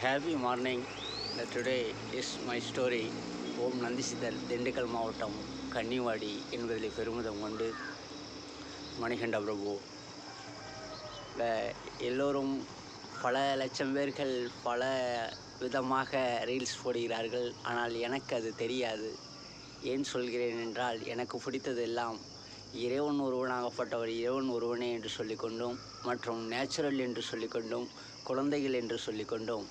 Happy morning today is my story Om Nandisithal Dindigul மாவட்டம் கன்னிவாடி என்பதில் பெருமிதம் கொண்டு மணிகண்ட பிரபு. எல்லோரும் பல லட்சம் பேர்கள் பல விதமாக ரீல்ஸ் போடுகிறார்கள். ஆனால் எனக்கு அது தெரியாது. ஏன் சொல்கிறேன் என்றால் எனக்கு பிடித்ததெல்லாம் இறைவன் ஒருவனாகப்பட்டவர் இறைவன் ஒருவனே என்று சொல்லிக்கொண்டும் மற்றும் நேச்சுரல் என்று சொல்லிக்கொண்டும் குழந்தைகள் என்று சொல்லிக்கொண்டோம்.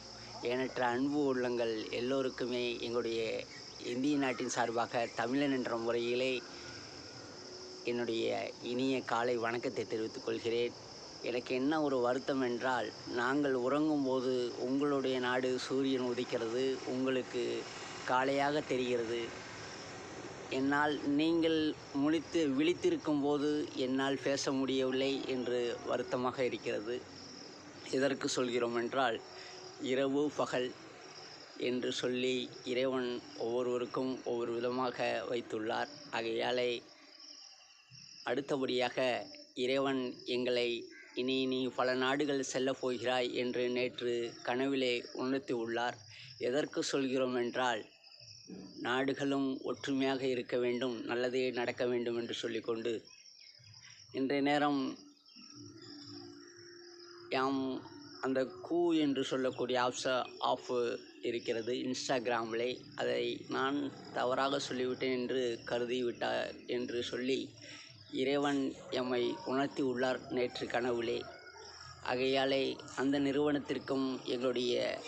ஏனற்ற அன்பு உள்ளங்கள் எல்லோருக்குமே எங்களுடைய இந்திய நாட்டின் சார்பாக தமிழன் என்ற முறையிலே என்னுடைய இனிய காலை வணக்கத்தை தெரிவித்துக் கொள்கிறேன். எனக்கு என்ன ஒரு வருத்தம் என்றால் நாங்கள் உறங்கும்போது உங்களுடைய நாடு சூரியன் உதிக்கிறது உங்களுக்கு காலையாக தெரிகிறது. என்னால் நீங்கள் முழித்து விழித்திருக்கும் போது என்னால் பேச முடியவில்லை என்று வருத்தமாக இருக்கிறது. எதற்கு சொல்கிறோம் என்றால் இரவு பகல் என்று சொல்லி இறைவன் ஒவ்வொருவருக்கும் ஒவ்வொரு விதமாக வைத்துள்ளார். ஆகையாலே அடுத்தபடியாக இறைவன் எங்களை இனி நீ பல நாடுகள் செல்லப் போகிறாய் என்று நேற்று கனவிலே உணர்த்தி உள்ளார் எதற்கு சொல்கிறோம் என்றால் நாடுகளும் ஒற்றுமையாக இருக்க வேண்டும் நல்லதே நடக்க வேண்டும் என்று சொல்லிக்கொண்டு இன்றைய நேரம் எம் அந்த கூ என்று சொல்லக்கூடிய ஆப்ஷ ஆஃப் இருக்கிறது இன்ஸ்டாகிராமிலே. அதை நான் தவறாக சொல்லிவிட்டேன் என்று கருதி விட்டார் என்று சொல்லி இறைவன் எம்மை உணர்த்தி உள்ளார் நேற்று கனவுலே. ஆகையாலே அந்த நிறுவனத்திற்கும் எங்களுடைய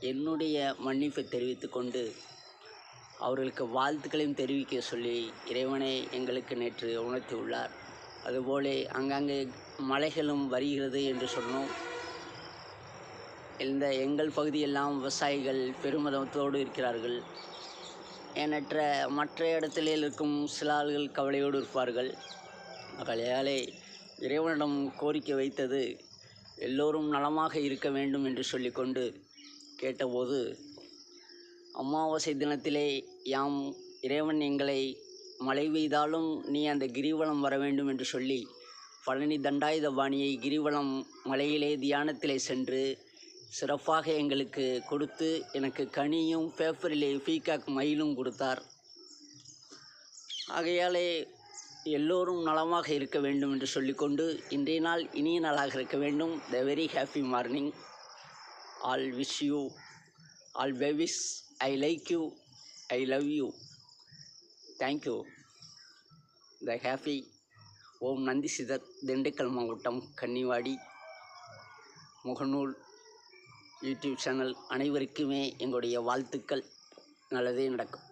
என்னுடைய மன்னிப்பை தெரிவித்து கொண்டு அவர்களுக்கு வாழ்த்துக்களையும் தெரிவிக்க சொல்லி இறைவனை எங்களுக்கு நேற்று உணர்த்தி உள்ளார். அதுபோல அங்கங்கே மலைகளும் வருகிறது என்று சொன்னோம். இந்த எங்கள் பகுதியெல்லாம் விவசாயிகள் பெருமிதத்தோடு இருக்கிறார்கள். ஏனற்ற மற்ற இடத்திலே இருக்கும் சில ஆள்கள் கவலையோடு இருப்பார்கள். மகளையாலே இறைவனிடம் கோரிக்கை வைத்தது எல்லோரும் நலமாக இருக்க வேண்டும் என்று சொல்லிக்கொண்டு கேட்டபோது அமாவாசை தினத்திலே யாம் இறைவன் எங்களை மழை பெய்தாலும் நீ அந்த கிரிவலம் வர வேண்டும் என்று சொல்லி பழனி தண்டாயுதபாணியை கிரிவலம் மலையிலே தியானத்திலே சென்று சிறப்பாக எங்களுக்கு கொடுத்து எனக்கு கனியும் பேப்பரிலே ஃபீகாக் மயிலும் கொடுத்தார். ஆகையாலே எல்லோரும் நலமாக இருக்க வேண்டும் என்று சொல்லிக்கொண்டு இன்றைய நாள் இனிய நாளாக இருக்க வேண்டும். The very happy morning all wish you all babies I like you I love you thank you the happy Om Nandi Sithar Dindigul மாவட்டம் கன்னிவாடி முகநூல் யூடியூப் சேனல் அனைவருக்குமே எங்களுடைய வாழ்த்துக்கள் நல்லதே நடக்கும்